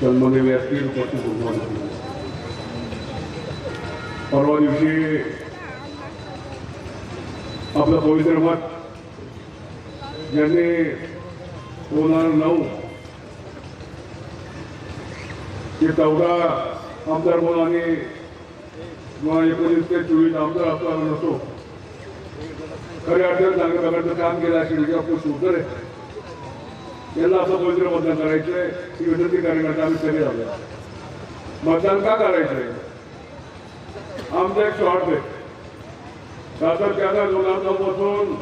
सन्मान्य व्यासपीठ उपस्थित होतो परवा दिवशी आपलं पवित्र मत ज्यांनी दोन हजार नऊ ते चौदा आमदार म्हणून आणि दोन हजार एकोणीस ते चोवीस आमदार असताना नसतो खऱ्या अर्थानं चांगल्या प्रकारचं काम केलं अशी विजय खूप सुंदर आहे त्यांना असं पवित्र मतदान करायचंय. ही विनंती करण्यासाठी आम्ही सगळे झालो मतदान का करायचंय? आमचा एक शॉर्ट आहे. सातत्यानं त्याला लोकांना बसून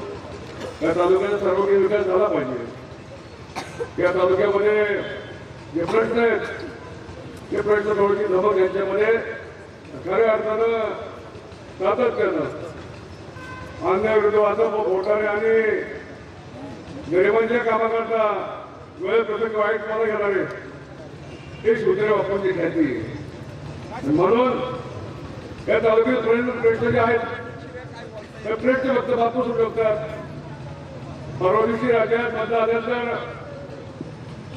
या तालुक्याचा सर्वोपरी विकास झाला पाहिजे. या तालुक्यामध्ये जे प्रश्न आहेत ते प्रश्न थोडीशी धमक यांच्यामध्ये खऱ्या अर्थानं सातत्यानं अन्यायविरुद्ध वाचा पोटाने आणि गरिबांच्या कामाकरता वेळ प्रसंग वाईट मला घेणारे. ते सूत्रे वापरली ख्याती म्हणून या तालुक्यात प्रश्न प्रश्न जे आहेत त्या प्रश्न फक्त बापू सुरू शकतात परवा दिवशी राज्यात मतदान आल्यानंतर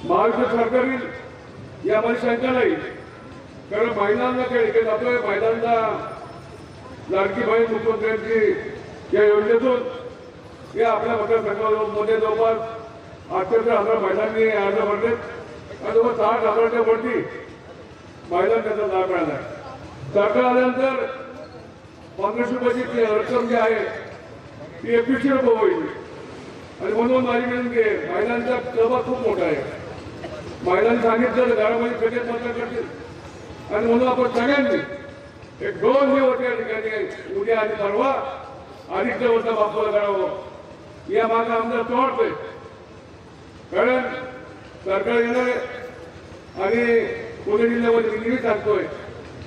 महाराष्ट्र सरकार यामध्ये शंका नाही कारण महिलांना त्या ठिकाणी जातोय. महिलांना लाडकी बाई मुख्यमंत्र्यांची या योजनेतून हे आपल्या मतदारसंघामध्ये जवळपास अठ्ठ्याहत्तर हजार महिलांनी अर्ज भरले आणि जवळ साठ हजाराच्या वरती महिलांना त्याचा लाभ मिळाला सरकार आल्यानंतर पंधराशे रुपयाची रक्कम जी आहे ती एकवीसशे रुपये होईल. आणि म्हणून माझी विनंती आहे महिलांचा सहभाग खूप मोठा आहे. महिलांनी सांगितलं घरामध्ये कधी मतदान करतील. आणि म्हणून आपण सगळ्यांनी एक दोन दिवस या ठिकाणी उद्या आणि परवा अधिक व्यवस्था बापूला करावं या मागं आमदार तोडतोय कारण सरकार येणार आणि पुणे जिल्ह्यामध्ये मी सांगतोय?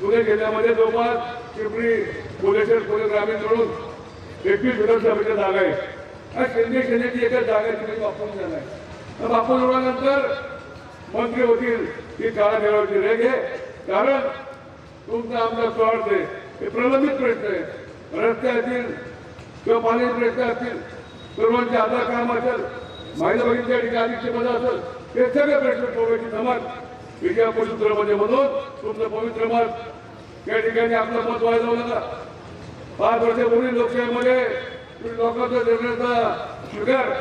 पुणे जिल्ह्यामध्ये जवळपास चिपळी पुणे पुणे ग्रामीण मिळून एकवीस विधानसभेच्या जागा आहे आणि शिंदे सेनेची एकच जागा आहे तिथे बापून जाणार आहे. बापू निवडल्यानंतर मंत्री होतील ती काळा निवडची रेग आहे कारण तुमचा आमचा स्वार्थ आहे. हे प्रलंबित प्रश्न आहे. रस्ते असतील किंवा पाण्याचे प्रश्न असतील सर्वांच्या आधार काम असेल महिला बहिणीच्या ठिकाणी क्षमता असेल हे सगळे प्रश्न सोडवायची समज पवित्रमध्ये म्हणून तुमचं पवित्र मत या ठिकाणी आपलं मत व्हायला होता पाच वर्षापूर्वी लोकशाहीमध्ये लोकांचा निर्णयाचा स्वीकार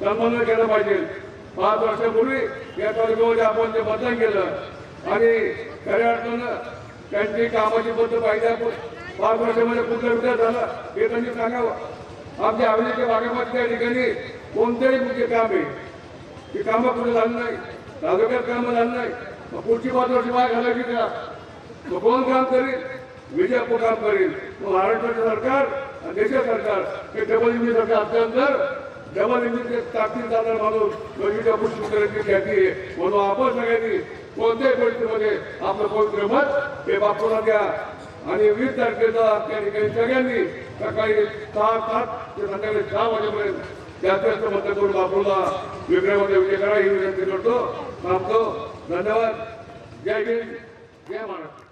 सन्मान केला पाहिजे. पाच वर्षापूर्वी या तालुक्यामध्ये आपण जे मतदान केलं आणि खऱ्या अर्थानं त्यांची कामाची पद्धत पाहिजे आपण पाच वर्षामध्ये कुठला विकास झाला हे त्यांनी सांगावं. आमच्या हवेलीच्या भागामध्ये त्या ठिकाणी कोणतेही मुख्य काम आहे. ते कामं पुढे झालं नाही. तालुक्यात कामं झालं नाही. मग पुढची पाच वर्ष माग घालायची का? मग कोण काम करेल? विजयपूर काम करेल? मग महाराष्ट्राचं सरकार आणि देशाचं सरकार. हे डबल इंजिन सरकार असल्यानंतर डबल इंजिनचे ताकदीत जाणार माणूस विजयपूर शेतकऱ्यांची ख्याती आहे. म्हणून आपण सगळ्यांनी कोणत्याही परिस्थितीमध्ये आपलं पवित्र मत हे बापूला द्या. आणि वीस तारखेचा त्या ठिकाणी सगळ्यांनी सकाळी सहा सात ते संध्याकाळी सहा वाजेपर्यंत जास्तीत जास्त मत करून बापूला वेगळ्यामध्ये विजय करा ही विनंती करतो. थांबतो. धन्यवाद. जय हिंद. जय महाराष्ट्र.